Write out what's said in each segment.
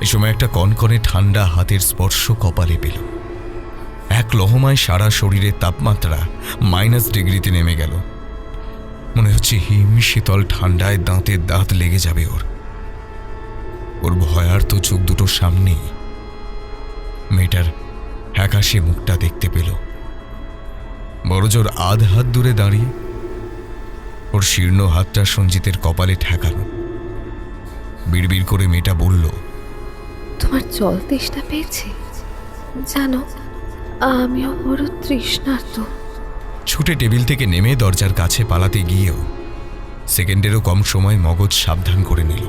এ সময় একটা কনকনে ঠান্ডা হাতের স্পর্শ কপালে পেল। এক লহমায় সারা শরীরের তাপমাত্রা মাইনাস ডিগ্রিতে নেমে গেল। মনে হচ্ছে হিম শীতল ঠান্ডায় দাঁতের দাঁত লেগে যাবে ওর। ওর ভয়ার্ত চোখ দুটোর সামনেই মেয়েটার একাশে মুখটা দেখতে পেল। বড়জোর আধ হাত দূরে দাঁড়িয়ে ওর শীর্ণ হাতটা সঞ্জিতের কপালে ঠেকানো বিড়বিড় করে মেয়েটা বলল জল তেষ্টা পেয়েছে। জানো, আমিও বড় তৃষ্ণার্ত। ছুটে টেবিল থেকে নেমে দরজার কাছে পালাতে গিয়েও সেকেন্ডেরও কম সময় মগজ সাবধান করে নিল।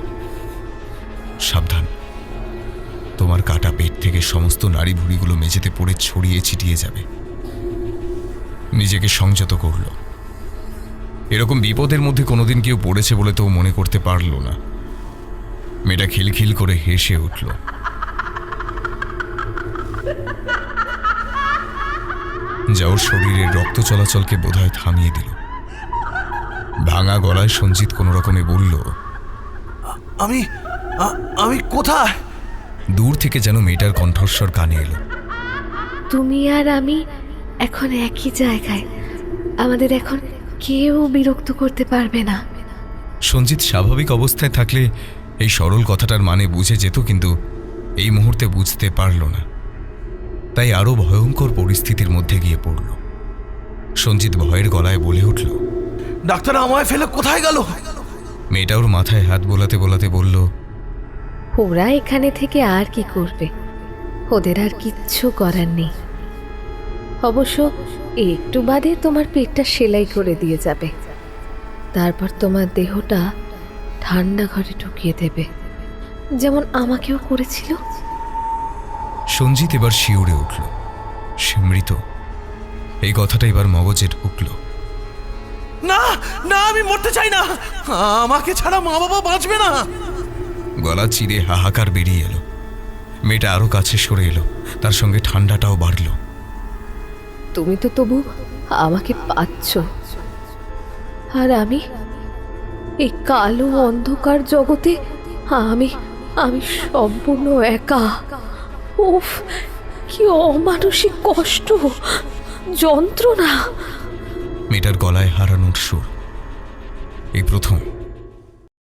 সাবধান। তোমার কাটা পেট থেকে সমস্ত নাড়ি ভুড়িগুলো মেঝেতে পড়ে ছড়িয়ে ছিটিয়ে যাবে। নিজেকে সংযত করল। এরকম বিপদের মধ্যে কোনোদিন কেউ পড়েছে বলে তো মনে করতে পারল না। মেয়েটা খিলখিল করে হেসে উঠল। যা ওর শরীরের রক্ত চলাচলকে বোধহয় থামিয়ে দিল। ভাঙা গলায় সঞ্জিত কোনো রকমে বলল আমি আমি কোথায়? দূর থেকে যেন মেয়েটার কণ্ঠস্বর কানে এলো। তুমি আর আমি এখন একই জায়গায়। আমাদের এখন কেউ বিরক্ত করতে পারবে না। সঞ্জিত স্বাভাবিক অবস্থায় থাকলে এই সরল কথাটার মানে বুঝে যেত কিন্তু এই মুহূর্তে বুঝতে পারল না। তাই আরও ভয়ঙ্কর পরিস্থিতির মধ্যে গিয়ে পড়ল। সঞ্জিত ভয়ের গলায় বলে উঠল ডাক্তার আমায় ফেলে কোথায় গেল? মেয়েটা ওর মাথায় হাত বোলাতে বোলাতে বলল ওরা এখানে থেকে আর কি করবে? ওদের আর কিচ্ছু করার নেই। অবশ্য একটু বাদে তোমার পেটটা সেলাই করে দিয়ে যাবে। তারপর তোমার দেহটা ঠান্ডা ঘরে ঢুকিয়ে দেবে। যেমন আমাকেও করেছিল। সঞ্জিত এবার শিউরে উঠল। সে মৃত। এই কথাটা এবার মগজে ঢুকল না না আমি মরতে চাই না। আমাকে ছাড়া মা বাবা বাঁচবে না। গলা চিরে হাহাকার বেরিয়ে এলো। মেয়েটা আরও কাছে সরে এলো। তার সঙ্গে ঠান্ডাটাও বাড়ল। তুমি তো তবু আমাকে পাচ্ছ। আর আমি এই কালো অন্ধকার জগতে আমি আমি সম্পূর্ণ একা। উফ কি অমানসিক কষ্ট যন্ত্রণা। মেয়েটার গলায় হারানোর সুর। এই প্রথম।